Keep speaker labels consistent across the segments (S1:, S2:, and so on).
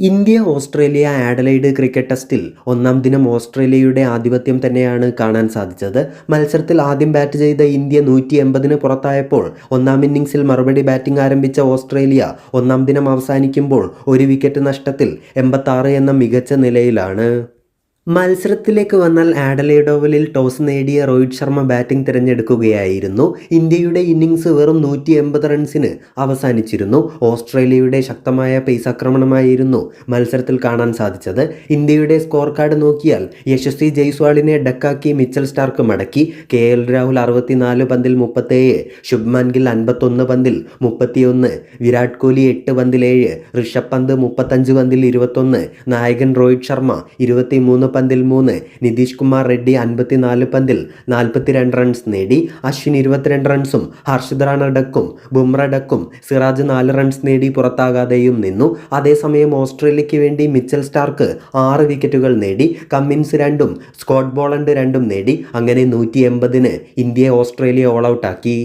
S1: India Australia ആഡലൈഡ് cricket ടെസ്റ്റിൽ ഒന്നാം ദിനം ഓസ്ട്രേലിയയുടെ ആധിപത്യം തന്നെയാണ് കാണാൻ സാധിച്ചത്. മത്സരത്തിൽ ആദ്യം ബാറ്റ് ചെയ്ത ഇന്ത്യ നൂറ്റി എൺപതിന് പുറത്തായപ്പോൾ ഒന്നാം ഇന്നിംഗ്സിൽ മറുപടി ബാറ്റിംഗ് ആരംഭിച്ച ഓസ്ട്രേലിയ ഒന്നാം ദിനം അവസാനിക്കുമ്പോൾ ഒരു വിക്കറ്റ് നഷ്ടത്തിൽ എൺപത്താറ് എന്ന മികച്ച നിലയിലാണ്. മത്സരത്തിലേക്ക് വന്നാൽ ആഡലേഡോവലിൽ ടോസ് നേടിയ രോഹിത് ശർമ്മ ബാറ്റിംഗ് തിരഞ്ഞെടുക്കുകയായിരുന്നു. ഇന്ത്യയുടെ ഇന്നിങ്സ് വെറും നൂറ്റി എൺപത് റൺസിന് അവസാനിച്ചിരുന്നു. ഓസ്ട്രേലിയയുടെ ശക്തമായ പേസ് ആക്രമണമായിരുന്നു മത്സരത്തിൽ കാണാൻ സാധിച്ചത്. ഇന്ത്യയുടെ സ്കോർ കാർഡ് നോക്കിയാൽ യശസ്വി ജയ്സ്വാളിനെ ഡക്കാക്കി മിച്ചൽ സ്റ്റാർക്ക് മടക്കി കെ എൽ രാഹുൽ അറുപത്തിനാല് പന്തിൽ മുപ്പത്തേഴ് ശുഭ്മാൻ ഗിൽ അൻപത്തൊന്ന് പന്തിൽ മുപ്പത്തിയൊന്ന് വിരാട് കോഹ്ലി എട്ട് പന്തിൽ ഏഴ് ഋഷഭ് പന്ത് മുപ്പത്തഞ്ച് പന്തിൽ ഇരുപത്തൊന്ന് നായകൻ രോഹിത് ശർമ്മ ഇരുപത്തിമൂന്ന് പന്തിൽ മൂന്ന് നിതീഷ് കുമാർ റെഡ്ഡി അൻപത്തിനാല് പന്തിൽ നാൽപ്പത്തിരണ്ട് റൺസ് നേടി അശ്വിൻ ഇരുപത്തിരണ്ട് റൺസും ഹർഷിത് റാണ ഡക്കും ബുംറ ഡക്കും സിറാജ് നാല് റൺസ് നേടി പുറത്താകാതെയും നിന്നു. അതേസമയം ഓസ്ട്രേലിയയ്ക്ക് വേണ്ടി മിച്ചൽ സ്റ്റാർക്ക് ആറ് വിക്കറ്റുകൾ നേടി കമ്മിൻസ് രണ്ടും സ്കോട്ട് ബോളണ്ട് രണ്ടും നേടി അങ്ങനെ നൂറ്റി എൺപതിന് ഇന്ത്യയെ ഓസ്ട്രേലിയ ഓൾ ഔട്ടാക്കി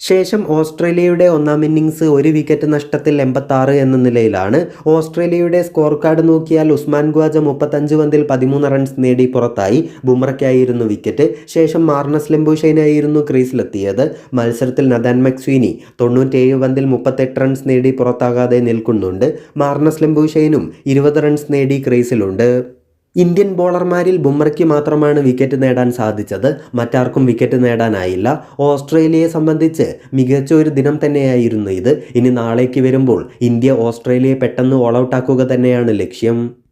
S1: ശേഷം ഓസ്ട്രേലിയയുടെ ഒന്നാം ഇന്നിങ്സ് ഒരു വിക്കറ്റ് നഷ്ടത്തിൽ എൺപത്താറ് എന്ന നിലയിലാണ്. ഓസ്ട്രേലിയയുടെ സ്കോർ കാർഡ് നോക്കിയാൽ ഉസ്മാൻ ഖ്വാജ മുപ്പത്തഞ്ച് പന്തിൽ പതിമൂന്ന് റൺസ് നേടി പുറത്തായി. ബുംറയ്ക്കായിരുന്നു വിക്കറ്റ്. ശേഷം മാർണസ് ലെംബുഷൈനായിരുന്നു ക്രീസിലെത്തിയത്. മത്സരത്തിൽ നദാൻ മക്സ്വീനി തൊണ്ണൂറ്റേഴ് പന്തിൽ മുപ്പത്തെട്ട് റൺസ് നേടി പുറത്താകാതെ നിൽക്കുന്നുണ്ട്. മാർണസ് ലെംബുഷൈനും ഇരുപത് റൺസ് നേടി ക്രീസിലുണ്ട്. ഇന്ത്യൻ ബോളർമാരിൽ ബുംറയ്ക്ക് മാത്രമാണ് വിക്കറ്റ് നേടാൻ സാധിച്ചത്. മറ്റാർക്കും വിക്കറ്റ് നേടാനായില്ല. ഓസ്ട്രേലിയയെ സംബന്ധിച്ച് മികച്ച ഒരു ദിനം തന്നെയായിരുന്നു ഇത്. ഇനി നാളേക്ക് വരുമ്പോൾ ഇന്ത്യ ഓസ്ട്രേലിയയെ പെട്ടെന്ന് ഓൾ ഔട്ടാക്കുക തന്നെയാണ് ലക്ഷ്യം.